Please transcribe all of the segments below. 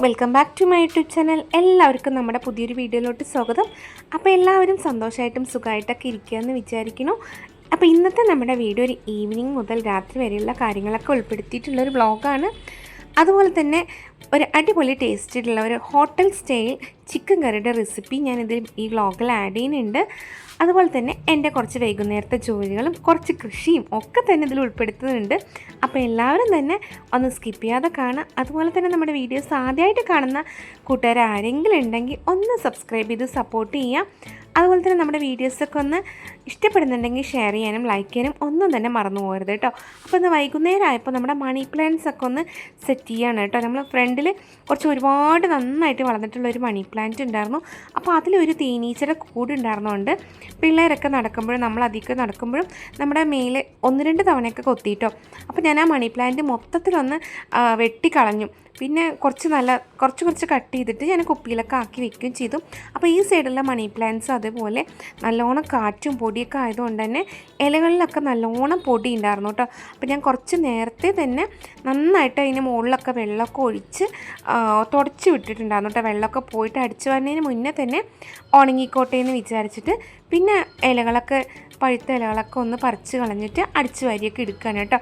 Welcome back to my YouTube channel എല്ലാവർക്കും നമ്മുടെ പുതിയൊരു വീഡിയോയിലോട്ട് സ്വാഗതം. അപ്പോൾ എല്ലാവരും സന്തോഷമായിട്ടും സുഖമായിട്ടൊക്കെ ഇരിക്കുകയെന്ന് വിചാരിക്കുന്നു. അപ്പോൾ ഇന്നത്തെ നമ്മുടെ വീഡിയോ ഒരു ഈവനിങ് മുതൽ രാത്രി വരെയുള്ള കാര്യങ്ങളൊക്കെ ഉൾപ്പെടുത്തിയിട്ടുള്ളൊരു വ്ളോഗാണ് അതുപോലെ തന്നെ ഒരു അടിപൊളി ടേസ്റ്റിലുള്ള ഒരു ഹോട്ടൽ സ്റ്റൈൽ ചിക്കൻ കറിയുടെ റെസിപ്പി ഞാനിതിൽ ഈ വ്ളോഗിൽ ആഡ് ചെയ്യുന്നുണ്ട്. അതുപോലെ തന്നെ എന്റെ കുറച്ച് വൈകുന്നേരത്തെ ജോലികളും കുറച്ച് കൃഷിയും ഒക്കെ തന്നെ ഇതിൽ ഉൾപ്പെടുത്തുന്നുണ്ട്. അപ്പോൾ എല്ലാവരും തന്നെ ഒന്ന് സ്കിപ്പ് ചെയ്യാതെ കാണുക. അതുപോലെ തന്നെ നമ്മുടെ വീഡിയോസ് ആദ്യമായിട്ട് കാണുന്ന കൂട്ടുകാർ ആരെങ്കിലും ഉണ്ടെങ്കിൽ ഒന്ന് സബ്സ്ക്രൈബ് ചെയ്ത് സപ്പോർട്ട് ചെയ്യുക. അതുപോലെ തന്നെ നമ്മുടെ വീഡിയോസൊക്കെ ഒന്ന് ഇഷ്ടപ്പെടുന്നുണ്ടെങ്കിൽ ഷെയർ ചെയ്യാനും ലൈക്ക് ചെയ്യാനും ഒന്നും തന്നെ മറന്നു പോകരുത് കേട്ടോ. അപ്പോൾ ഇന്ന് വൈകുന്നേരം ആയപ്പോൾ നമ്മുടെ മണി പ്ലാന്റ്സ് ഒക്കെ ഒന്ന് സെറ്റ് ചെയ്യാണ് കേട്ടോ. നമ്മൾ ഫ്രണ്ടിൽ കുറച്ച് ഒരുപാട് നന്നായിട്ട് വളർന്നിട്ടുള്ള ഒരു മണി പ്ലാന്റ് ഉണ്ടായിരുന്നു. അപ്പോൾ അതിലൊരു തേനീച്ചയുടെ കൂട് ഉണ്ടായിരുന്നുണ്ട് പിള്ളേരൊക്കെ നടക്കുമ്പോഴും നമ്മൾ അധികം നടക്കുമ്പോഴും നമ്മുടെ മേലെ ഒന്ന് രണ്ട് തവണയൊക്കെ കൊത്തിയിട്ടോ. അപ്പോൾ ഞാൻ ആ മണി പ്ലാന്റ് മൊത്തത്തിലൊന്ന് വെട്ടിക്കളഞ്ഞു. പിന്നെ കുറച്ച് നല്ല കുറച്ച് കുറച്ച് കട്ട് ചെയ്തിട്ട് ഞാൻ കുപ്പിയിലൊക്കെ ആക്കി വെക്കുകയും ചെയ്തു. അപ്പോൾ ഈ സൈഡിലുള്ള മണി പ്ലാന്റ്സ് അതേപോലെ നല്ലോണം കാറ്റും പൊടിയൊക്കെ ആയതുകൊണ്ട് തന്നെ ഇലകളിലൊക്കെ നല്ലോണം പൊടി ഉണ്ടായിരുന്നു കേട്ടോ. അപ്പോൾ ഞാൻ കുറച്ച് നേരത്തെ തന്നെ നന്നായിട്ട് അതിന് മുകളിലൊക്കെ വെള്ളമൊക്കെ ഒഴിച്ച് തുടച്ച് വിട്ടിട്ടുണ്ടായിരുന്നു കേട്ടോ. വെള്ളമൊക്കെ പോയിട്ട് അടിച്ചു വരുന്നതിന് മുന്നേ തന്നെ ഉണങ്ങിക്കോട്ടെ എന്ന് വിചാരിച്ചിട്ട് പിന്നെ ഇലകളൊക്കെ പഴുത്ത ഇലകളൊക്കെ ഒന്ന് പറിച്ച് കളഞ്ഞിട്ട് അടിച്ചു വാരിയൊക്കെ എടുക്കുകയാണ് കേട്ടോ.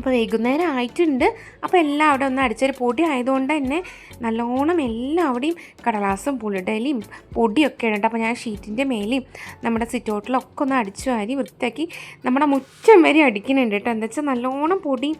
അപ്പോൾ വൈകുന്നേരം ആയിട്ടുണ്ട്. അപ്പോൾ എല്ലാം അവിടെ ഒന്ന് അടിച്ചൊരു പൊടി ആയതുകൊണ്ട് തന്നെ നല്ലോണം എല്ലാം എല്ലാവിടെയും കടലാസും പുളിടയിലും പൊടിയൊക്കെ ഉണ്ട് അപ്പോൾ ഞാൻ ഷീറ്റിന്റെ മേലെയും നമ്മുടെ സിറ്റൗട്ടിലൊക്കെ ഒന്ന് അടിച്ചു വാരി വൃത്തിയാക്കി നമ്മുടെ മുറ്റം വരെ അടിക്കുന്നുണ്ട് കേട്ടോ. എന്താ വെച്ചാൽ നല്ലോണം പൊടിയും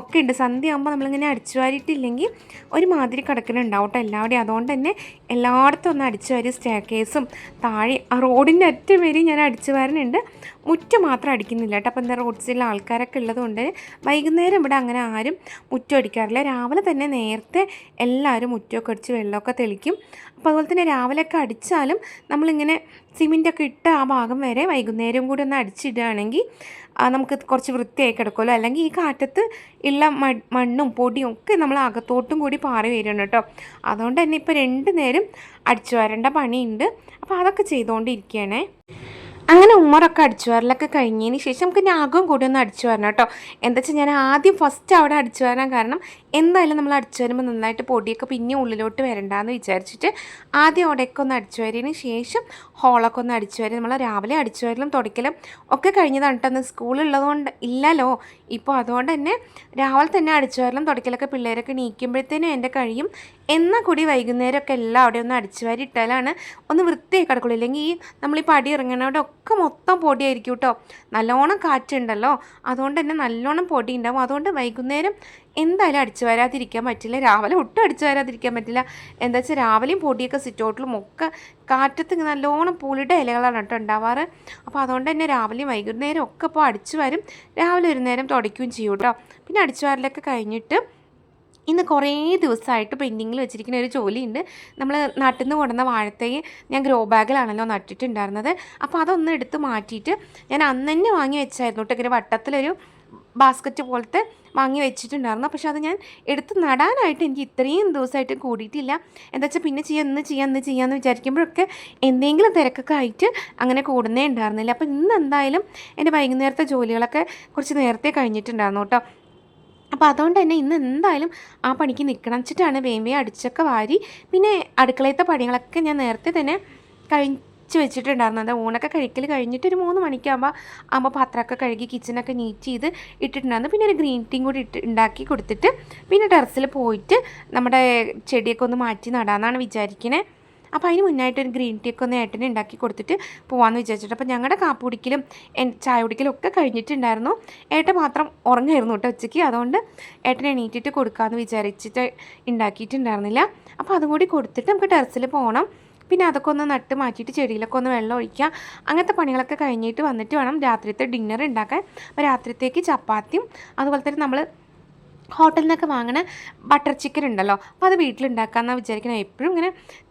ഒക്കെ ഉണ്ട്. സന്ധ്യ ആകുമ്പോൾ നമ്മളിങ്ങനെ അടിച്ചു വാരിയിട്ടില്ലെങ്കിൽ ഒരു മാതിരി കിടക്കുന്നുണ്ടാവും കേട്ടോ എല്ലാവിടെയും അതുകൊണ്ട് തന്നെ എല്ലായിടത്തും ഒന്ന് അടിച്ചു വാരി സ്റ്റേ കേസും താഴെ ആ റോഡിന്റെ അറ്റം വരെയും ഞാൻ അടിച്ചു വാരുന്നുണ്ട്. മുറ്റം മാത്രം അടിക്കുന്നില്ല കേട്ടോ. അപ്പോൾ എന്താ റോഡ്സിലെ ആൾക്കാരൊക്കെ ഉള്ളതുകൊണ്ട് വൈകുന്നേരം ഇവിടെ അങ്ങനെ ആരും മുറ്റം അടിക്കാറില്ല. രാവിലെ തന്നെ നേരത്തെ എല്ലാവരും മുറ്റമൊക്കെ അടിച്ച് വെള്ളമൊക്കെ തെളിക്കും. അപ്പോൾ അതുപോലെ തന്നെ രാവിലെയൊക്കെ അടിച്ചാലും നമ്മളിങ്ങനെ സിമെന്റൊക്കെ ഇട്ട് ആ ഭാഗം വരെ വൈകുന്നേരം കൂടി ഒന്ന് അടിച്ചിടുകയാണെങ്കിൽ നമുക്ക് കുറച്ച് വൃത്തിയായി കിടക്കുമല്ലോ. അല്ലെങ്കിൽ ഈ കാറ്റത്ത് ഉള്ള മണ്ണും പൊടിയും ഒക്കെ നമ്മൾ അകത്തോട്ടും കൂടി പാറി വരുന്നുണ്ട് കേട്ടോ. അതുകൊണ്ട് തന്നെ ഇപ്പോൾ രണ്ട് നേരം അടിച്ചു വരേണ്ട പണിയുണ്ട്. അപ്പോൾ അതൊക്കെ ചെയ്തുകൊണ്ടിരിക്കുകയാണേ. അങ്ങനെ ഉമ്മറൊക്കെ അടിച്ചു വരലൊക്കെ കഴിഞ്ഞതിന് ശേഷം നമുക്ക് നാഗം കൂടി ഒന്ന് അടിച്ചു വരണം കേട്ടോ. എന്താ വെച്ചാൽ ഞാൻ ആദ്യം ഫസ്റ്റ് അവിടെ അടിച്ചു വരാൻ കാരണം എന്തായാലും നമ്മൾ അടിച്ചു വരുമ്പോൾ നന്നായിട്ട് പൊടിയൊക്കെ പിന്നെ ഉള്ളിലോട്ട് വരണ്ടാന്ന് വിചാരിച്ചിട്ട് ആദ്യം അവിടെയൊക്കെ ഒന്ന് അടിച്ചു വരതിന് ശേഷം ഹോളൊക്കെ ഒന്ന് അടിച്ചു വരും നമ്മൾ രാവിലെ അടിച്ചു വരലും തുടയ്ക്കലും ഒക്കെ കഴിഞ്ഞതാണ് കേട്ടോ. അന്ന് സ്കൂളുള്ളതുകൊണ്ട് ഇല്ലല്ലോ. ഇപ്പോൾ അതുകൊണ്ട് തന്നെ രാവിലെ തന്നെ അടിച്ചു വരലും തുടയ്ക്കലൊക്കെ പിള്ളേരൊക്കെ നീക്കുമ്പോഴത്തേനും എന്റെ കഴിയും. എന്നാൽ കൂടി വൈകുന്നേരമൊക്കെ എല്ലാം അവിടെ ഒന്ന് അടിച്ചു വാരി ഇട്ടാലാണ് ഒന്ന് വൃത്തിയായി കിടക്കുള്ളൂ. ഇല്ലെങ്കിൽ ഈ നമ്മൾ ഈ പടി ഇറങ്ങണവിടെ ഒക്കെ മൊത്തം പൊടിയായിരിക്കും കേട്ടോ. നല്ലോണം കാറ്റുണ്ടല്ലോ. അതുകൊണ്ട് തന്നെ നല്ലോണം പൊടി ഉണ്ടാവും. അതുകൊണ്ട് വൈകുന്നേരം എന്തായാലും അടിച്ചു വരാതിരിക്കാൻ പറ്റില്ല. രാവിലെ ഒട്ടും അടിച്ചു വരാതിരിക്കാൻ പറ്റില്ല. എന്താ വെച്ചാൽ രാവിലെയും പൊടിയൊക്കെ സിറ്റൗട്ടിലും ഒക്കെ കാറ്റത്ത് നല്ലോണം പുളിയുടെ ഇലകളാണ് കേട്ടോ ഉണ്ടാവാറ്. അപ്പോൾ അതുകൊണ്ട് തന്നെ രാവിലെയും വൈകുന്നേരം ഒക്കെ ഇപ്പോൾ അടിച്ചു വരും രാവിലെ ഒരു നേരം തുടയ്ക്കുകയും ചെയ്യും കേട്ടോ. പിന്നെ അടിച്ചു വരലൊക്കെ കഴിഞ്ഞിട്ട് ഇന്ന് കുറേ ദിവസമായിട്ട് പെൻഡിങ്ങിൽ വെച്ചിരിക്കുന്ന ഒരു ജോലിയുണ്ട്. നമ്മൾ നാട്ടിൽ നിന്ന് കൊണ്ടുവന്ന വാഴത്തേ ഞാൻ ഗ്രോ ബാഗിലാണല്ലോ നട്ടിട്ടുണ്ടായിരുന്നത്. അപ്പോൾ അതൊന്ന് എടുത്ത് മാറ്റിയിട്ട് ഞാൻ അന്ന് തന്നെ വാങ്ങി വെച്ചായിരുന്നു കേട്ടോ. ഇങ്ങനെ വട്ടത്തിലൊരു ബാസ്ക്കറ്റ് പോലത്തെ വാങ്ങി വെച്ചിട്ടുണ്ടായിരുന്നു. പക്ഷെ അത് ഞാൻ എടുത്ത് നടാനായിട്ട് എനിക്ക് ഇത്രയും ദിവസമായിട്ട് കൂടിയിട്ടില്ല. എന്താ വെച്ചാൽ പിന്നെ ചെയ്യാം ഇന്ന് ചെയ്യാം ഇന്ന് ചെയ്യാമെന്ന് വിചാരിക്കുമ്പോഴൊക്കെ എന്തെങ്കിലും തിരക്കൊക്കെ ആയിട്ട് അങ്ങനെ കൂടുന്നേ ഉണ്ടായിരുന്നില്ല. അപ്പോൾ ഇന്ന് എന്തായാലും എന്റെ വൈകുന്നേരത്തെ ജോലികളൊക്കെ കുറച്ച് നേരത്തെ കഴിഞ്ഞിട്ടുണ്ടായിരുന്നു കേട്ടോ. അപ്പോൾ അതുകൊണ്ട് തന്നെ ഇന്ന് എന്തായാലും ആ പണിക്ക് നിൽക്കണം വെച്ചിട്ടാണ് വേം വേ അടിച്ചൊക്കെ വാരി. പിന്നെ അടുക്കളയത്തെ പണികളൊക്കെ ഞാൻ നേരത്തെ തന്നെ കഴിച്ച് വെച്ചിട്ടുണ്ടായിരുന്നു. അത് ഊണൊക്കെ കഴിക്കൽ കഴിഞ്ഞിട്ട് ഒരു മൂന്ന് മണിക്കാകുമ്പോൾ ആകുമ്പോൾ പാത്രമൊക്കെ കഴുകി കിച്ചണൊക്കെ നീറ്റ് ചെയ്ത് ഇട്ടിട്ടുണ്ടായിരുന്നു. പിന്നെ ഒരു ഗ്രീൻ ടീം കൂടി ഇട്ട് ഉണ്ടാക്കി കൊടുത്തിട്ട് പിന്നെ ടെറസിൽ പോയിട്ട് നമ്മുടെ ചെടിയൊക്കെ ഒന്ന് മാറ്റി നടാമെന്നാണ് വിചാരിക്കണേ. അപ്പോൾ അതിന് മുന്നായിട്ട് ഒരു ഗ്രീൻ ടീ ഒക്കെ ഒന്ന് ഏട്ടനെ ഉണ്ടാക്കി കൊടുത്തിട്ട് പോകാമെന്ന് വിചാരിച്ചിട്ട്. അപ്പോൾ ഞങ്ങളുടെ കാപ്പ് കുടിക്കലും ചായ കുടിക്കലും ഒക്കെ കഴിഞ്ഞിട്ടുണ്ടായിരുന്നു. ഏട്ടൻ മാത്രം ഉറങ്ങായിരുന്നു കേട്ടോ ഉച്ചയ്ക്ക്. അതുകൊണ്ട് ഏട്ടൻ എണീറ്റിട്ട് കൊടുക്കാമെന്ന് വിചാരിച്ചിട്ട് ഉണ്ടാക്കിയിട്ടുണ്ടായിരുന്നില്ല. അപ്പോൾ അതും കൂടി കൊടുത്തിട്ട് നമുക്ക് ടെറസിൽ പോകണം പിന്നെ അതൊക്കെ ഒന്ന് നട്ട് മാറ്റിയിട്ട് ചെടിയിലൊക്കെ ഒന്ന് വെള്ളം ഒഴിക്കുക. അങ്ങനത്തെ പണികളൊക്കെ കഴിഞ്ഞിട്ട് വന്നിട്ട് വേണം രാത്രിത്തെ ഡിന്നർ ഉണ്ടാക്കാൻ. അപ്പോൾ രാത്രിത്തേക്ക് ചപ്പാത്തിയും അതുപോലെ തന്നെ നമ്മൾ ഹോട്ടലിൽ നിന്നൊക്കെ വാങ്ങണ ബട്ടർ ചിക്കൻ ഉണ്ടല്ലോ. അപ്പോൾ അത് വീട്ടിലുണ്ടാക്കാമെന്നാണ് വിചാരിക്കുന്നത് എപ്പോഴും ഇങ്ങനെ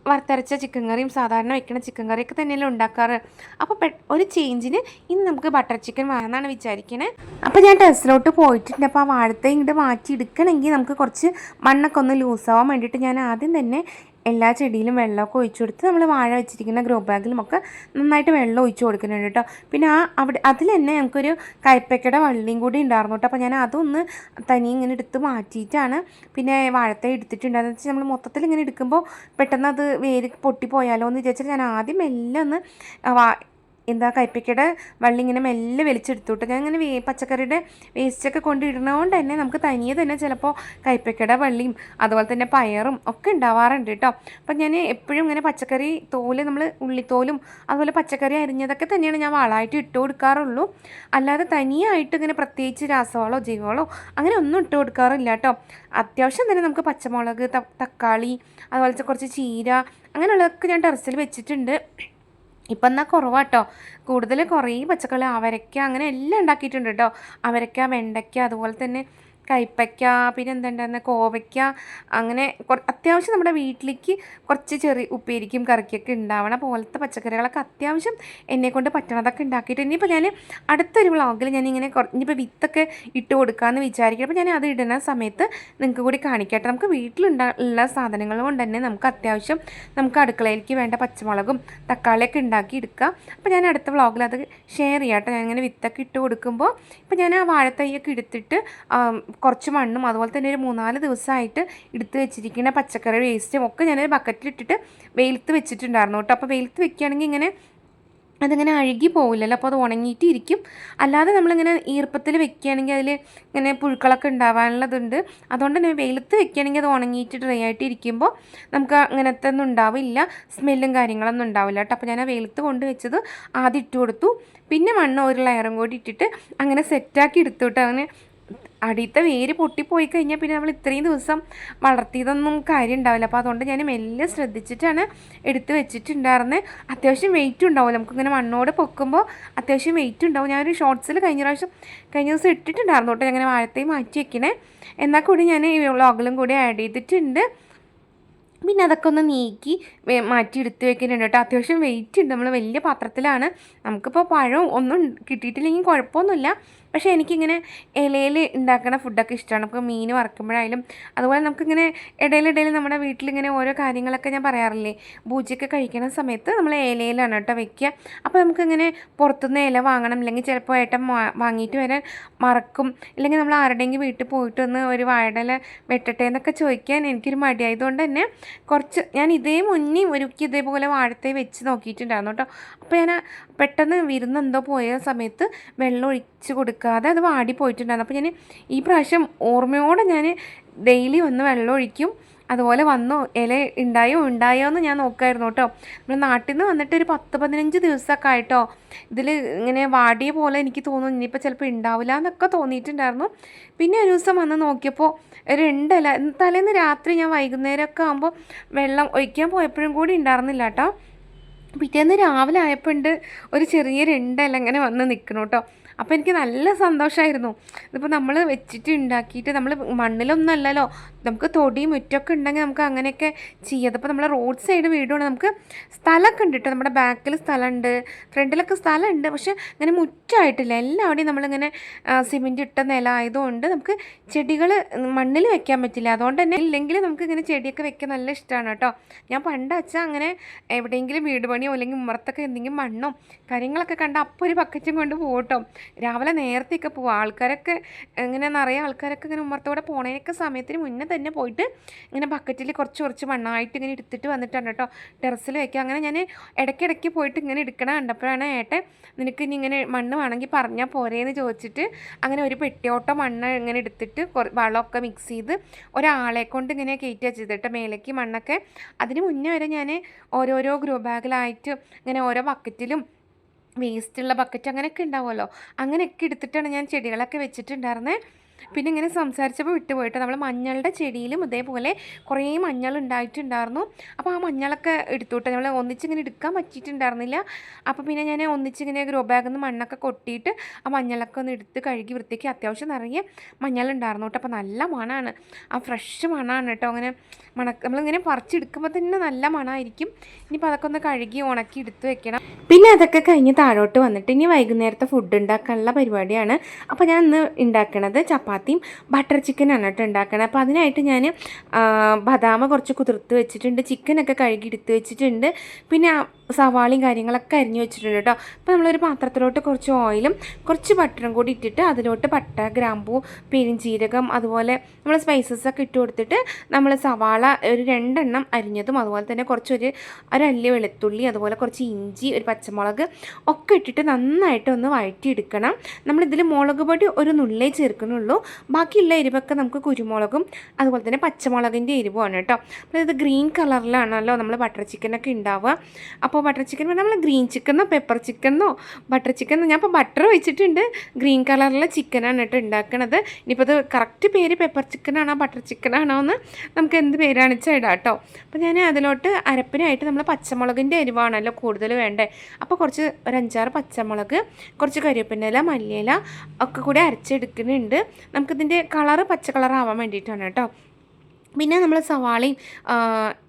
വറുത്തരച്ച ചിക്കൻ കറിയും സാധാരണ വെക്കണ ചിക്കൻ കറിയൊക്കെ തന്നെയല്ലേ ഉണ്ടാക്കാറ്. അപ്പോൾ ഒരു ചേഞ്ചിന് ഇന്ന് നമുക്ക് ബട്ടർ ചിക്കൻ വാങ്ങാമെന്നാണ് വിചാരിക്കണേ. അപ്പോൾ ഞാൻ ടെസ്റ്റിലോട്ട് പോയിട്ടുണ്ട്. അപ്പോൾ ആ വാഴത്തെ ഇങ്ങോട്ട് മാറ്റി എടുക്കണമെങ്കിൽ നമുക്ക് കുറച്ച് മണ്ണൊക്കെ ഒന്ന് ലൂസാവാൻ വേണ്ടിയിട്ട് ഞാൻ ആദ്യം തന്നെ എല്ലാ ചെടിയിലും വെള്ളമൊക്കെ ഒഴിച്ചു കൊടുത്ത് നമ്മൾ വാഴ വെച്ചിരിക്കുന്ന ഗ്രോ ബാഗിലുമൊക്കെ നന്നായിട്ട് വെള്ളം ഒഴിച്ചു കൊടുക്കുന്നുണ്ട് കേട്ടോ. പിന്നെ ആ അവിടെ അതിൽ തന്നെ ഞങ്ങൾക്കൊരു കയ്പക്കട വള്ളിയും കൂടി ഉണ്ടായിരുന്നു കേട്ടോ. അപ്പോൾ ഞാൻ അതൊന്ന് തനി ഇങ്ങനെ എടുത്ത് മാറ്റിയിട്ടാണ് പിന്നെ വാഴത്തെ എടുത്തിട്ടുണ്ടായിരുന്നു വെച്ചാൽ നമ്മൾ മൊത്തത്തിൽ ഇങ്ങനെ എടുക്കുമ്പോൾ പെട്ടെന്ന് അത് വേര് പൊട്ടിപ്പോയാലോ എന്ന് വിചാരിച്ചാൽ ഞാൻ ആദ്യം എല്ലാം ഒന്ന് എന്താ കയ്പ്പയ്ക്കയുടെ വള്ളി ഇങ്ങനെ മെല്ലെ വലിച്ചെടുത്തുട്ട്. ഞാൻ ഇങ്ങനെ പച്ചക്കറിയുടെ വേസ്റ്റൊക്കെ കൊണ്ടിടുന്നതുകൊണ്ട് തന്നെ നമുക്ക് തനിയെ തന്നെ ചിലപ്പോൾ കയ്പ്പയ്ക്കയുടെ വള്ളിയും അതുപോലെ തന്നെ പയറും ഒക്കെ ഉണ്ടാവാറുണ്ട് കേട്ടോ അപ്പം ഞാൻ എപ്പോഴും ഇങ്ങനെ പച്ചക്കറി തോൽ നമ്മൾ ഉള്ളിത്തോലും അതുപോലെ പച്ചക്കറി അരിഞ്ഞതൊക്കെ തന്നെയാണ് ഞാൻ വളമായിട്ട് ഇട്ട് കൊടുക്കാറുള്ളൂ. അല്ലാതെ തനിയായിട്ട് ഇങ്ങനെ പ്രത്യേകിച്ച് രാസവളോ ജൈവവളോ അങ്ങനെ ഒന്നും ഇട്ട് കൊടുക്കാറില്ല കേട്ടോ അത്യാവശ്യം തന്നെ നമുക്ക് പച്ചമുളക് തക്കാളി അതുപോലത്തെ കുറച്ച് ചീര അങ്ങനെയുള്ളതൊക്കെ ഞാൻ ടെറസിൽ വെച്ചിട്ടുണ്ട്. ഇപ്പം എന്നാൽ കുറവാട്ടോ. കൂടുതൽ കുറേ പച്ചക്കറി അവരയ്ക്ക അങ്ങനെ എല്ലാം ഉണ്ടാക്കിയിട്ടുണ്ട് കേട്ടോ അവരക്ക വെണ്ടയ്ക്ക അതുപോലെ തന്നെ കയ്പ്പയ്ക്ക പിന്നെ എന്തുണ്ടായിരുന്ന കോവയ്ക്ക അങ്ങനെ അത്യാവശ്യം നമ്മുടെ വീട്ടിലേക്ക് കുറച്ച് ചെറിയ ഉപ്പേരിക്കും കറിക്കൊക്കെ ഉണ്ടാവണ പോലത്തെ പച്ചക്കറികളൊക്കെ അത്യാവശ്യം എന്നെ കൊണ്ട് പറ്റണതൊക്കെ ഉണ്ടാക്കിയിട്ട് ഇനിയിപ്പോൾ ഞാൻ അടുത്തൊരു വ്ളോഗിൽ ഞാൻ ഇങ്ങനെ ഇനിയിപ്പോൾ വിത്തൊക്കെ ഇട്ട് കൊടുക്കാമെന്ന് വിചാരിക്കും അപ്പോൾ ഞാൻ അത് ഇടുന്ന സമയത്ത് നിങ്ങൾക്ക് കൂടി കാണിക്കട്ടെ. നമുക്ക് വീട്ടിലുണ്ടാ ഉള്ള സാധനങ്ങൾ കൊണ്ട് തന്നെ നമുക്ക് അത്യാവശ്യം നമുക്ക് അടുക്കളയിലേക്ക് വേണ്ട പച്ചമുളകും തക്കാളിയൊക്കെ ഉണ്ടാക്കി എടുക്കാം. അപ്പോൾ ഞാൻ അടുത്ത വ്ളോഗിൽ അത് ഷെയർ ചെയ്യാം കേട്ടോ ഞാനിങ്ങനെ വിത്തൊക്കെ ഇട്ട് കൊടുക്കുമ്പോൾ ഇപ്പോൾ ഞാൻ ആ വാഴത്തൈയൊക്കെ എടുത്തിട്ട് കുറച്ച് മണ്ണും അതുപോലെ തന്നെ ഒരു മൂന്നാൽ ദിവസമായിട്ട് എടുത്ത് വെച്ചിരിക്കുന്ന പച്ചക്കറി വേസ്റ്റും ഒക്കെ ഞാനൊരു ബക്കറ്റിലിട്ടിട്ട് വെയിലത്ത് വെച്ചിട്ടുണ്ടായിരുന്നു കേട്ടോ. അപ്പോൾ വെയിലത്ത് വെക്കുകയാണെങ്കിൽ ഇങ്ങനെ അതിങ്ങനെ അഴുകി പോവില്ലല്ലോ. അപ്പോൾ അത് ഉണങ്ങിയിട്ട് ഇരിക്കും അല്ലാതെ നമ്മളിങ്ങനെ ഈർപ്പത്തിൽ വെക്കുകയാണെങ്കിൽ അതിൽ ഇങ്ങനെ പുഴുക്കളൊക്കെ ഉണ്ടാവാനുള്ളതുണ്ട്. അതുകൊണ്ട് തന്നെ വെയിലത്ത് വെക്കുകയാണെങ്കിൽ അത് ഉണങ്ങിയിട്ട് ഡ്രൈ ആയിട്ട് ഇരിക്കുമ്പോൾ നമുക്ക് അങ്ങനത്തെ ഒന്നും ഉണ്ടാവില്ല. സ്മെല്ലും കാര്യങ്ങളൊന്നും ഉണ്ടാവില്ല കേട്ടോ. അപ്പോൾ ഞാൻ ആ വെയിലത്ത് കൊണ്ട് വെച്ചത് ആദ്യം ഇട്ട് കൊടുത്തു. പിന്നെ മണ്ണ് ഒരു ലെയറും കൂടി ഇട്ടിട്ട് അങ്ങനെ സെറ്റാക്കി എടുത്തു കേട്ടോ. അങ്ങനെ അടിയത്തെ വേര് പൊട്ടിപ്പോയി കഴിഞ്ഞാൽ പിന്നെ നമ്മൾ ഇത്രയും ദിവസം വളർത്തിയതൊന്നും കാര്യം ഉണ്ടാവില്ല അപ്പോൾ അതുകൊണ്ട് ഞാൻ മെല്ലെ ശ്രദ്ധിച്ചിട്ടാണ് എടുത്ത് വെച്ചിട്ടുണ്ടായിരുന്നത് അത്യാവശ്യം വെയിറ്റ് ഉണ്ടാവും. നമുക്കിങ്ങനെ മണ്ണോട് പൊക്കുമ്പോൾ അത്യാവശ്യം വെയിറ്റ് ഉണ്ടാവും. ഞാനൊരു ഷോർട്സിൽ കഴിഞ്ഞ പ്രാവശ്യം കഴിഞ്ഞ ദിവസം ഇട്ടിട്ടുണ്ടായിരുന്നു കേട്ടോ. അങ്ങനെ വാഴത്തേ മാറ്റി വെക്കണേ. എന്നാൽ കൂടി ഞാൻ ഈ വ്ളോഗിലും കൂടി ആഡ് ചെയ്തിട്ടുണ്ട്. പിന്നെ അതൊക്കെ ഒന്ന് നീക്കി മാറ്റി എടുത്ത് വെക്കുന്നുണ്ട് കേട്ടോ. അത്യാവശ്യം വെയിറ്റ് ഉണ്ട്. നമ്മൾ വലിയ പാത്രത്തിലാണ്. നമുക്കിപ്പോൾ പഴവും ഒന്നും കിട്ടിയിട്ടില്ലെങ്കിൽ കുഴപ്പമൊന്നുമില്ല. പക്ഷേ എനിക്കിങ്ങനെ ഇലയിൽ ഉണ്ടാക്കുന്ന ഫുഡൊക്കെ ഇഷ്ടമാണ് അപ്പോൾ മീൻ വറക്കുമ്പോഴായാലും അതുപോലെ നമുക്കിങ്ങനെ ഇടയിലിടയിൽ നമ്മുടെ വീട്ടിലിങ്ങനെ ഓരോ കാര്യങ്ങളൊക്കെ ഞാൻ പറയാറില്ലേ പൂജയൊക്കെ കഴിക്കുന്ന സമയത്ത് നമ്മൾ ഇലയിലാണ് കേട്ടോ വെക്കുക. അപ്പോൾ നമുക്കിങ്ങനെ പുറത്തുനിന്ന് ഇല വാങ്ങണം അല്ലെങ്കിൽ ചിലപ്പോൾ ഏട്ടൻ വാങ്ങിയിട്ട് വരാൻ മറക്കും. ഇല്ലെങ്കിൽ നമ്മൾ ആരുടെയെങ്കിലും വീട്ടിൽ പോയിട്ട് ഒന്ന് ഒരു വാഴയില വെട്ടട്ടെ എന്നൊക്കെ ചോദിക്കാൻ എനിക്കൊരു മടിയായതുകൊണ്ട് തന്നെ കുറച്ച് ഞാൻ ഇതേ മുന്നേ ഒരുക്കി ഇതേപോലെ വാഴത്തെ വെച്ച് നോക്കിയിട്ടുണ്ടായിരുന്നു കേട്ടോ. അപ്പോൾ ഞാൻ പെട്ടെന്ന് വിരുന്നെന്തോ പോയ സമയത്ത് വെള്ളം ഒഴിച്ച് കൊടുക്കാതെ അത് വാടിപ്പോയിട്ടുണ്ടായിരുന്നു അപ്പോൾ ഞാൻ ഈ പ്രാവശ്യം ഓർമ്മയോടെ ഞാൻ ഡെയിലി വന്ന് വെള്ളം ഒഴിക്കും. അതുപോലെ വന്നോ ഇല ഉണ്ടായോ ഉണ്ടായോ എന്ന് ഞാൻ നോക്കായിരുന്നു കേട്ടോ. നമ്മൾ നാട്ടിൽ നിന്ന് വന്നിട്ട് ഒരു പത്ത് പതിനഞ്ച് ദിവസമൊക്കെ ആയിട്ടോ. ഇതിൽ ഇങ്ങനെ വാടിയ പോലെ എനിക്ക് തോന്നുന്നു ഇനിയിപ്പോൾ ചിലപ്പോൾ ഉണ്ടാവില്ല എന്നൊക്കെ തോന്നിയിട്ടുണ്ടായിരുന്നു. പിന്നെ ഒരു ദിവസം വന്ന് നോക്കിയപ്പോൾ രണ്ടല്ല തലേന്ന് രാത്രി ഞാൻ വൈകുന്നേരമൊക്കെ ആകുമ്പോൾ വെള്ളം ഒഴിക്കാൻ പോയപ്പോഴും കൂടി ഉണ്ടായിരുന്നില്ല കേട്ടോ. പിറ്റേന്ന് രാവിലെ ആയപ്പോൾ ഉണ്ട് ഒരു ചെറിയ രണ്ടല്ല ഇങ്ങനെ വന്ന് നിൽക്കണം കേട്ടോ. അപ്പോൾ എനിക്ക് നല്ല സന്തോഷമായിരുന്നു ഇതിപ്പോൾ നമ്മൾ വെച്ചിട്ട് ഉണ്ടാക്കിയിട്ട് നമ്മൾ മണ്ണിലൊന്നല്ലല്ലോ നമുക്ക് തൊടി മുറ്റമൊക്കെ ഉണ്ടെങ്കിൽ നമുക്ക് അങ്ങനെയൊക്കെ ചെയ്യാം. അപ്പോൾ നമ്മൾ റോഡ് സൈഡ് വീടുകൊണ്ട് നമുക്ക് സ്ഥലമൊക്കെ ഉണ്ട് കേട്ടോ. നമ്മുടെ ബാക്കിൽ സ്ഥലമുണ്ട്. ഫ്രണ്ടിലൊക്കെ സ്ഥലമുണ്ട്. പക്ഷേ അങ്ങനെ മുറ്റമായിട്ടില്ല എല്ലാവിടെയും നമ്മളിങ്ങനെ സിമെന്റ് ഇട്ട നില ആയതുകൊണ്ട് നമുക്ക് ചെടികൾ മണ്ണിൽ വെക്കാൻ പറ്റില്ല. അതുകൊണ്ട് തന്നെ ഇല്ലെങ്കിൽ നമുക്ക് ഇങ്ങനെ ചെടിയൊക്കെ വെക്കാൻ നല്ല ഇഷ്ടമാണ് കേട്ടോ. ഞാൻ പണ്ട് അച്ഛാ അങ്ങനെ എവിടെയെങ്കിലും വീട് പണിയോ അല്ലെങ്കിൽ ഉമ്മറത്തൊക്കെ എന്തെങ്കിലും മണ്ണോ കാര്യങ്ങളൊക്കെ കണ്ട അപ്പോൾ ഒരു പക്കറ്റും കൊണ്ട് പോകട്ടോ രാവിലെ നേരത്തെയൊക്കെ പോവുക ആൾക്കാരൊക്കെ ഇങ്ങനെ നിറയെ ആൾക്കാരൊക്കെ ഇങ്ങനെ ഉമ്മർത്തോടെ പോണേനൊക്കെ സമയത്തിന് മുന്നേ തന്നെ പോയിട്ട് ഇങ്ങനെ ബക്കറ്റിൽ കുറച്ച് കുറച്ച് മണ്ണായിട്ട് ഇങ്ങനെ എടുത്തിട്ട് വന്നിട്ടാണ് കേട്ടോ ടെറസിൽ വയ്ക്കുക അങ്ങനെ ഞാൻ ഇടയ്ക്കിടയ്ക്ക് പോയിട്ട് ഇങ്ങനെ എടുക്കണ കണ്ടപ്പോഴാണ് ഏട്ടെ നിനക്ക് ഇനി ഇങ്ങനെ മണ്ണ് വേണമെങ്കിൽ പറഞ്ഞാൽ പോരേന്ന് ചോദിച്ചിട്ട് അങ്ങനെ ഒരു പെട്ടിയോട്ടം മണ്ണ് ഇങ്ങനെ എടുത്തിട്ട് വളമൊക്കെ മിക്സ് ചെയ്ത് ഒരാളെ കൊണ്ട് ഇങ്ങനെ കയറ്റി വെച്ചിട്ട് മേലേക്ക് മണ്ണൊക്കെ. അതിന് മുന്നേ വരെ ഞാൻ ഓരോരോ ഗ്രോ ബാഗിലായിട്ട് ഇങ്ങനെ ഓരോ ബക്കറ്റിലും വേസ്റ്റുള്ള ബക്കറ്റ് അങ്ങനെയൊക്കെ ഉണ്ടാവുമല്ലോ. അങ്ങനെയൊക്കെ എടുത്തിട്ടാണ് ഞാൻ ചെടികളൊക്കെ വെച്ചിട്ടുണ്ടായിരുന്നത് പിന്നെ ഇങ്ങനെ സംസാരിച്ചപ്പോൾ വിട്ടുപോയിട്ട് നമ്മൾ മഞ്ഞളുടെ ചെടിയിലും ഇതേപോലെ കുറേ മഞ്ഞൾ ഉണ്ടായിട്ടുണ്ടായിരുന്നു. അപ്പോൾ ആ മഞ്ഞളൊക്കെ എടുത്തുവിട്ട് നമ്മൾ ഒന്നിച്ചിങ്ങനെ എടുക്കാൻ പറ്റിയിട്ടുണ്ടായിരുന്നില്ല. അപ്പോൾ പിന്നെ ഞാൻ ഒന്നിച്ചിങ്ങനെ ഗ്രോ ബാഗിൽ നിന്ന് മണ്ണൊക്കെ കൊട്ടിയിട്ട് ആ മഞ്ഞളൊക്കെ ഒന്ന് എടുത്ത് കഴുകി വൃത്തിക്ക് അത്യാവശ്യം നിറയെ മഞ്ഞളുണ്ടായിരുന്നു കേട്ടോ. അപ്പോൾ നല്ല മണമാണ് ആ ഫ്രഷ് മണമാണ് കേട്ടോ. അങ്ങനെ മണ നമ്മളിങ്ങനെ പറിച്ചെടുക്കുമ്പോൾ തന്നെ നല്ല മണമായിരിക്കും ഇനിയിപ്പോൾ അതൊക്കെ ഒന്ന് കഴുകി ഉണക്കി എടുത്ത് വെക്കണം. പിന്നെ അതൊക്കെ കഴിഞ്ഞ് താഴോട്ട് വന്നിട്ട് ഇനി വൈകുന്നേരത്തെ ഫുഡ് ഉണ്ടാക്കാനുള്ള പരിപാടിയാണ്. അപ്പോൾ ഞാൻ ഇന്ന് ഉണ്ടാക്കണത് ചപ്പാത്തിയും ബട്ടർ ചിക്കനാണ് കേട്ടോ ഉണ്ടാക്കണത് അപ്പോൾ അതിനായിട്ട് ഞാൻ ബദാമ കുറച്ച് കുതിർത്ത് വെച്ചിട്ടുണ്ട്. ചിക്കനൊക്കെ കഴുകി എടുത്ത് വെച്ചിട്ടുണ്ട്. പിന്നെ സവാളയും കാര്യങ്ങളൊക്കെ അരിഞ്ഞു വെച്ചിട്ടുണ്ട് കേട്ടോ. അപ്പോൾ നമ്മളൊരു പാത്രത്തിലോട്ട് കുറച്ച് ഓയിലും കുറച്ച് ബട്ടറും കൂടി ഇട്ടിട്ട് അതിലോട്ട് പട്ട ഗ്രാമ്പൂ ജീരകം അതുപോലെ നമ്മൾ സ്പൈസസ് ഒക്കെ ഇട്ട് കൊടുത്തിട്ട് നമ്മൾ സവാള ഒരു രണ്ടെണ്ണം അരിഞ്ഞതും അതുപോലെ തന്നെ കുറച്ചൊരു ഒരല്ലി വെളുത്തുള്ളി അതുപോലെ കുറച്ച് ഇഞ്ചി ഒരു പച്ചമുളക് ഒക്കെ ഇട്ടിട്ട് നന്നായിട്ട് ഒന്ന് വഴറ്റിയെടുക്കണം. നമ്മളിതിൽ മുളക് പൊടി ഒരു നുള്ളേ ചേർക്കുന്നുള്ളൂ. ബാക്കിയുള്ള എരിവൊക്കെ നമുക്ക് കുരുമുളകും അതുപോലെ തന്നെ പച്ചമുളകിന്റെ എരിവുമാണ് കേട്ടോ. അപ്പോൾ ഇത് ഗ്രീൻ കളറിലാണല്ലോ നമ്മൾ ബട്ടർ ചിക്കനൊക്കെ ഉണ്ടാവുക. അപ്പോൾ ബട്ടർ ചിക്കൻ നമ്മൾ ഗ്രീൻ ചിക്കനോ പെപ്പർ ചിക്കനോ ബട്ടർ ചിക്കനോ ഞാൻ ഇപ്പോൾ ബട്ടർ വെച്ചിട്ടുണ്ട്. ഗ്രീൻ കളറിലെ ചിക്കനാണ് കേട്ടോ ഉണ്ടാക്കണത് ഇനിയിപ്പോൾ അത് കറക്റ്റ് പേര് പെപ്പർ ചിക്കനാണോ ബട്ടർ ചിക്കനാണോ എന്ന് നമുക്ക് എന്ത് പേരാണ് വെച്ചാൽ ഇടാം കേട്ടോ. അപ്പോൾ ഞാൻ അതിലോട്ട് അരപ്പിനായിട്ട് നമ്മൾ പച്ചമുളകിന്റെ എരിവാണല്ലോ കൂടുതൽ വേണ്ടേ. അപ്പോൾ കുറച്ച് ഒരു അഞ്ചാറ് പച്ചമുളക് കുറച്ച് കരിവേപ്പിന്റെ ഇല മല്ലിയില ഒക്കെ കൂടി അരച്ചെടുക്കുന്നുണ്ട്. നമുക്കിതിന്റെ കളറ് പച്ച കളറാവാൻ വേണ്ടിയിട്ടാണ് കേട്ടോ. പിന്നെ നമ്മൾ സവാളയും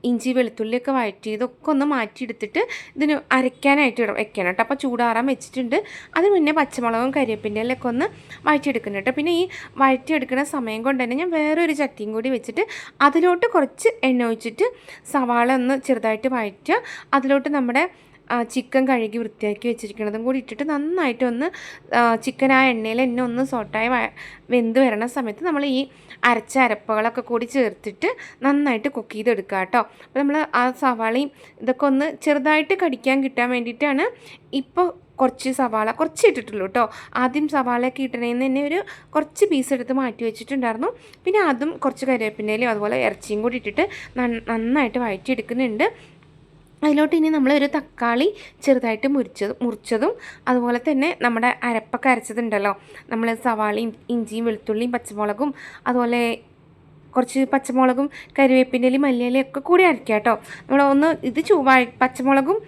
ഇഞ്ചി വെളുത്തുള്ളിയൊക്കെ വഴറ്റിയതൊക്കെ ഒന്ന് മാറ്റിയെടുത്തിട്ട് ഇതിന് അരയ്ക്കാനായിട്ട് വെക്കണം കേട്ടോ. അപ്പോൾ ചൂടാറാൻ വെച്ചിട്ടുണ്ട്. അതിന് മുന്നേ പച്ചമുളകും കരിവേപ്പിന്റെ ഇലയൊക്കെ ഒന്ന് വഴറ്റിയെടുക്കണം കേട്ടോ. പിന്നെ ഈ വഴറ്റിയെടുക്കുന്ന സമയം കൊണ്ട് തന്നെ ഞാൻ വേറൊരു ചട്ടിയും കൂടി വെച്ചിട്ട് അതിലോട്ട് കുറച്ച് എണ്ണ ഒഴിച്ചിട്ട് സവാള ഒന്ന് ചെറുതായിട്ട് വഴറ്റുക. അതിലോട്ട് നമ്മുടെ ചിക്കൻ കഴുകി വൃത്തിയാക്കി വെച്ചിരിക്കുന്നതും കൂടി ഇട്ടിട്ട് നന്നായിട്ട് ഒന്ന് ചിക്കൻ ആ എണ്ണയിൽ എന്നെ ഒന്ന് സോട്ടായി വെന്ത് വരണ സമയത്ത് നമ്മൾ ഈ അരച്ച അരപ്പുകളൊക്കെ കൂടി ചേർത്തിട്ട് നന്നായിട്ട് കുക്ക് ചെയ്തെടുക്കുക കേട്ടോ. അപ്പോൾ നമ്മൾ ആ സവാളയും ഇതൊക്കെ ഒന്ന് ചെറുതായിട്ട് കടിക്കാൻ കിട്ടാൻ വേണ്ടിയിട്ടാണ് ഇപ്പോൾ കുറച്ച് സവാള കുറച്ച് ഇട്ടിട്ടുള്ളൂ കേട്ടോ. ആദ്യം സവാളയൊക്കെ ഇട്ടണേന്ന് തന്നെ ഒരു കുറച്ച് പീസ് എടുത്ത് മാറ്റി വെച്ചിട്ടുണ്ടായിരുന്നു. പിന്നെ അതും കുറച്ച് കരിവേപ്പിന്റെയിലും അതുപോലെ ഇറച്ചിയും കൂടി ഇട്ടിട്ട് നന്ന- നന്നായിട്ട് വഴറ്റിയെടുക്കുന്നുണ്ട്. അതിലോട്ട് ഇനി നമ്മൾ ഒരു തക്കാളി ചെറുതായിട്ട് മുറിച്ചത് മുറിച്ചതും അതുപോലെ തന്നെ നമ്മുടെ അരപ്പൊക്കെ അരച്ചതുണ്ടല്ലോ. നമ്മൾ സവാളയും ഇഞ്ചിയും വെളുത്തുള്ളിയും പച്ചമുളകും അതുപോലെ കുറച്ച് പച്ചമുളകും കരിവേപ്പിന്റെലും മല്ലിയിലയും ഒക്കെ കൂടി അരയ്ക്കുക കേട്ടോ നമ്മൾ ഒന്ന് ഇത് ചൂവാ പച്ചമുളകും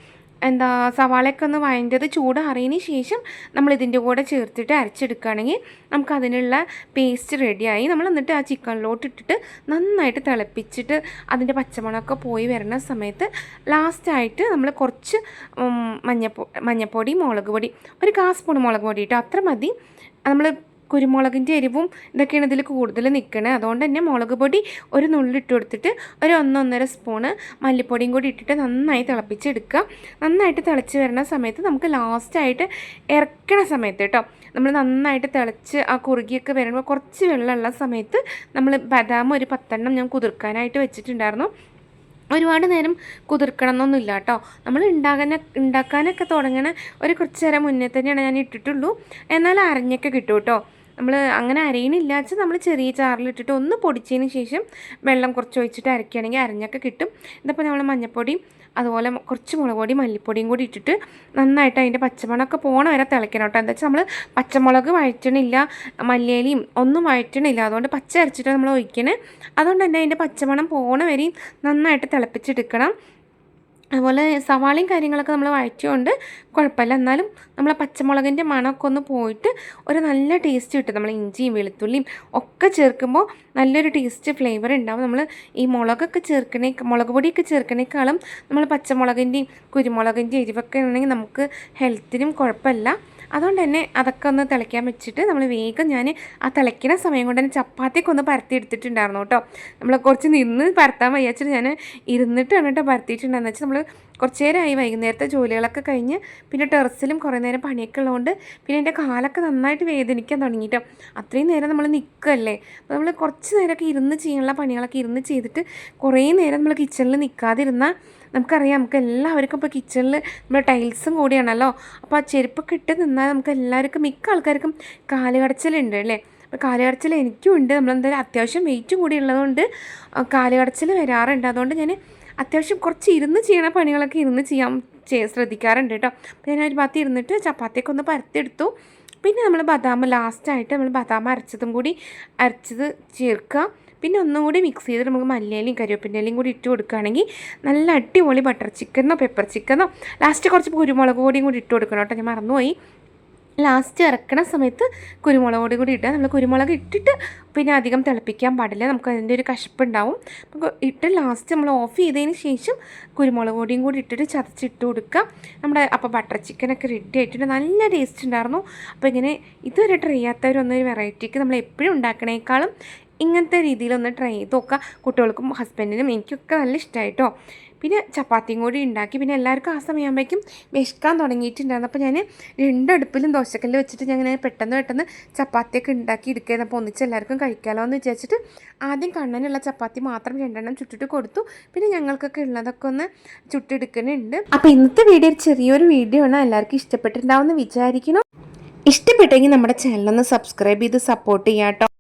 എന്താ സവാളയൊക്കെ ഒന്ന് വഴഞ്ഞത് ചൂടാറിയതിന് ശേഷം നമ്മൾ ഇതിന്റെ കൂടെ ചേർത്തിട്ട് അരച്ചെടുക്കുകയാണെങ്കിൽ നമുക്ക് അതിനുള്ള പേസ്റ്റ് റെഡിയായി നമ്മൾ എന്നിട്ട് ആ ചിക്കനിലോട്ട് ഇട്ടിട്ട് നന്നായിട്ട് തിളപ്പിച്ചിട്ട് അതിന്റെ പച്ചമുളകൊക്കെ പോയി വരുന്ന സമയത്ത് ലാസ്റ്റായിട്ട് നമ്മൾ കുറച്ച് മഞ്ഞപ്പൊ മഞ്ഞപ്പോ മഞ്ഞപ്പൊടി മുളക് പൊടി ഒരു കാ സ്പൂൺ മുളക് പൊടി ഇട്ടോ അത്ര മതി. നമ്മൾ കുരുമുളകിന്റെ എരിവും ഇതൊക്കെയാണ് ഇതിൽ കൂടുതൽ നിൽക്കണേ. അതുകൊണ്ട് തന്നെ മുളക് പൊടി ഒരു നുള്ളിട്ട് കൊടുത്തിട്ട് ഒരു ഒന്നൊന്നര സ്പൂണ് മല്ലിപ്പൊടിയും കൂടി ഇട്ടിട്ട് നന്നായി തിളപ്പിച്ചെടുക്കുക. നന്നായിട്ട് തിളച്ച് വരുന്ന സമയത്ത് നമുക്ക് ലാസ്റ്റായിട്ട് ഇറക്കണ സമയത്ത് കേട്ടോ നമ്മൾ നന്നായിട്ട് തിളച്ച് ആ കുറുകിയൊക്കെ വരുമ്പോൾ കുറച്ച് വെള്ളമുള്ള സമയത്ത് നമ്മൾ ബദാം ഒരു പത്തെണ്ണം ഞാൻ കുതിർക്കാനായിട്ട് വെച്ചിട്ടുണ്ടായിരുന്നു. ഒരുപാട് നേരം കുതിർക്കണം എന്നൊന്നുമില്ല കേട്ടോ നമ്മൾ ഉണ്ടാകാൻ ഉണ്ടാക്കാനൊക്കെ തുടങ്ങണ ഒരു കുറച്ച് നേരം മുന്നേ തന്നെയാണ് ഞാൻ ഇട്ടിട്ടുള്ളൂ. എന്നാൽ അരഞ്ഞൊക്കെ കിട്ടും കേട്ടോ നമ്മൾ അങ്ങനെ അരയണില്ല വെച്ചാൽ നമ്മൾ ചെറിയ ചാറിലിട്ടിട്ട് ഒന്ന് പൊടിച്ചതിന് ശേഷം വെള്ളം കുറച്ച് ഒഴിച്ചിട്ട് അരയ്ക്കുകയാണെങ്കിൽ അരഞ്ഞൊക്കെ കിട്ടും. ഇതിപ്പോൾ നമ്മൾ മഞ്ഞപ്പൊടിയും അതുപോലെ കുറച്ച് മുളക് പൊടി മല്ലിപ്പൊടിയും കൂടി ഇട്ടിട്ട് നന്നായിട്ട് അതിന്റെ പച്ചമണമൊക്കെ പോകണ വരെ തിളയ്ക്കണം കേട്ടോ. എന്താ വെച്ചാൽ നമ്മൾ പച്ചമുളക് വഴറ്റണില്ല മല്ലിയിലയും ഒന്നും വഴറ്റണില്ല. അതുകൊണ്ട് പച്ച അരച്ചിട്ട് നമ്മൾ ഒഴിക്കണേ. അതുകൊണ്ട് തന്നെ അതിന്റെ പച്ചമണം പോകണ വരെയും നന്നായിട്ട് തിളപ്പിച്ചെടുക്കണം. അതുപോലെ സവാളയും കാര്യങ്ങളൊക്കെ നമ്മൾ വഴറ്റിയോണ്ട് കുഴപ്പമില്ല. എന്നാലും നമ്മൾ പച്ചമുളകിന്റെ മണമൊക്കെ ഒന്ന് പോയിട്ട് ഒരു നല്ല ടേസ്റ്റ് കിട്ടും. നമ്മൾ ഇഞ്ചിയും വെളുത്തുള്ളിയും ഒക്കെ ചേർക്കുമ്പോൾ നല്ലൊരു ടേസ്റ്റ് ഫ്ലേവർ ഉണ്ടാവും. നമ്മൾ ഈ മുളകൊക്കെ ചേർക്കണേ മുളക് പൊടിയൊക്കെ ചേർക്കണേക്കാളും നമ്മൾ പച്ചമുളകിന്റെയും കുരുമുളകിന്റെയും എരിവൊക്കെ ഉണ്ടെങ്കിൽ നമുക്ക് ഹെൽത്തിനും കുഴപ്പമില്ല. അതുകൊണ്ട് തന്നെ അതൊക്കെ ഒന്ന് തിളയ്ക്കാൻ വെച്ചിട്ട് നമ്മൾ വേഗം ഞാൻ ആ തിളയ്ക്കുന്ന സമയം കൊണ്ട് തന്നെ ചപ്പാത്തിയൊക്കെ ഒന്ന് പരത്തി എടുത്തിട്ടുണ്ടായിരുന്നു കേട്ടോ. നമ്മൾ കുറച്ച് നിന്ന് പരത്താൻ വയ്യാച്ചിട്ട് ഞാൻ ഇരുന്നിട്ടാണ് കേട്ടോ പരത്തിയിട്ടുണ്ടായിരുന്നു വെച്ചാൽ നമ്മൾ കുറച്ച് നേരമായി വൈകുന്നേരത്തെ ജോലികളൊക്കെ കഴിഞ്ഞ് പിന്നെ ടെറസിലും കുറേ നേരം പണിയൊക്കെ ഉള്ളതുകൊണ്ട് പിന്നെ എന്റെ കാലൊക്കെ നന്നായിട്ട് വേദനിക്കാൻ തുടങ്ങിയിട്ടോ അത്രയും നേരം നമ്മൾ നിൽക്കല്ലേ അപ്പോൾ നമ്മൾ കുറച്ച് നേരമൊക്കെ ഇരുന്ന് ചെയ്യാനുള്ള പണികളൊക്കെ ഇരുന്ന് ചെയ്തിട്ട് കുറേ നേരം നമ്മൾ കിച്ചണിൽ നിൽക്കാതിരുന്നാൽ നമുക്കറിയാം നമുക്ക് എല്ലാവർക്കും ഇപ്പോൾ കിച്ചണിൽ നമ്മൾ ടൈൽസും കൂടിയാണല്ലോ. അപ്പോൾ ആ ചെരുപ്പൊക്കെ ഇട്ട് നിന്നാൽ നമുക്ക് എല്ലാവർക്കും മിക്ക ആൾക്കാർക്കും കാലുകടച്ചിലുണ്ട് അല്ലേ? അപ്പോൾ കാലുകടച്ചിൽ എനിക്കും ഉണ്ട്. നമ്മളെന്തായാലും അത്യാവശ്യം വെയിറ്റും കൂടി ഉള്ളതുകൊണ്ട് കാലുകടച്ചിൽ വരാറുണ്ട്. അതുകൊണ്ട് ഞാൻ അത്യാവശ്യം കുറച്ച് ഇരുന്ന് ചെയ്യണ പണികളൊക്കെ ഇരുന്ന് ചെയ്യാൻ ചെയ്യ ശ്രദ്ധിക്കാറുണ്ട് കേട്ടോ. അപ്പോൾ ഞാൻ ഒരു ഭാഗത്ത് ഇരുന്നിട്ട് ചപ്പാത്തിയൊക്കെ ഒന്ന് പരത്തിയെടുത്തു. പിന്നെ നമ്മൾ ബദാം ലാസ്റ്റായിട്ട് നമ്മൾ ബദാം അരച്ചതും കൂടി അരച്ചത് ചേർക്കുക. പിന്നെ ഒന്നും കൂടി മിക്സ് ചെയ്ത് നമുക്ക് മല്ലിയിലയും കരിവേപ്പിന്റെ ഇലയും കൂടി ഇട്ട് കൊടുക്കുകയാണെങ്കിൽ നല്ല അടിപൊളി ബട്ടർ ചിക്കനോ പെപ്പർ ചിക്കനോ ലാസ്റ്റ് കുറച്ച് കുരുമുളക് പൊടിയും കൂടി ഇട്ട് കൊടുക്കണം കേട്ടോ ഞാൻ മറന്നുപോയി. ലാസ്റ്റ് ഇറക്കണ സമയത്ത് കുരുമുളക് പൊടി കൂടി ഇട്ടുക നമ്മൾ കുരുമുളക് ഇട്ടിട്ട് പിന്നെ അധികം തിളപ്പിക്കാൻ പാടില്ല നമുക്ക് അതിന്റെ ഒരു കശപ്പുണ്ടാവും. അപ്പോൾ ഇട്ട് ലാസ്റ്റ് നമ്മൾ ഓഫ് ചെയ്തതിന് ശേഷം കുരുമുളക് പൊടിയും കൂടി ഇട്ടിട്ട് ചതച്ചിട്ട് കൊടുക്കുക. നമ്മുടെ അപ്പോൾ ബട്ടർ ചിക്കനൊക്കെ റെഡി ആയിട്ടുണ്ട് നല്ല ടേസ്റ്റ് ഉണ്ടായിരുന്നു. അപ്പോൾ ഇങ്ങനെ ഇതുവരെ ട്രൈ ചെയ്യാത്തവരൊന്നൊരു വെറൈറ്റിക്ക് നമ്മൾ എപ്പോഴും ഉണ്ടാക്കണേക്കാളും ഇങ്ങനത്തെ രീതിയിലൊന്ന് ട്രൈ ചെയ്ത് നോക്കുക കുട്ടികൾക്കും ഹസ്ബൻഡിനും എനിക്കൊക്കെ നല്ല ഇഷ്ടമായിട്ടോ പിന്നെ ചപ്പാത്തിയും കൂടി ഉണ്ടാക്കി. പിന്നെ എല്ലാവർക്കും ആ സമയമാകുമ്പോഴേക്കും വിശക്കാൻ തുടങ്ങിയിട്ടുണ്ടായിരുന്നു. അപ്പോൾ ഞാൻ രണ്ടടുപ്പിലും ദോശക്കല്ല് വെച്ചിട്ട് ഞാൻ ഇങ്ങനെ പെട്ടെന്ന് പെട്ടെന്ന് ചപ്പാത്തിയൊക്കെ ഉണ്ടാക്കി എടുക്കുകയായിരുന്നു. അപ്പോൾ ഒന്നിച്ച് എല്ലാവർക്കും കഴിക്കാമല്ലോ എന്ന് വിചാരിച്ചിട്ട് ആദ്യം കണ്ണനുള്ള ചപ്പാത്തി മാത്രം രണ്ടെണ്ണം ചുട്ടിട്ട് കൊടുത്തു. പിന്നെ ഞങ്ങൾക്കൊക്കെ ഉള്ളതൊക്കെ ഒന്ന് ചുട്ടെടുക്കുന്നുണ്ട്. അപ്പോൾ ഇന്നത്തെ വീഡിയോ ഒരു ചെറിയൊരു വീഡിയോ ആണ്. എല്ലാവർക്കും ഇഷ്ടപ്പെട്ടിട്ടുണ്ടാവുമെന്ന് വിചാരിക്കണം ഇഷ്ടപ്പെട്ടെങ്കിൽ നമ്മുടെ ചാനലൊന്ന് സബ്സ്ക്രൈബ് ചെയ്ത് സപ്പോർട്ട് ചെയ്യാം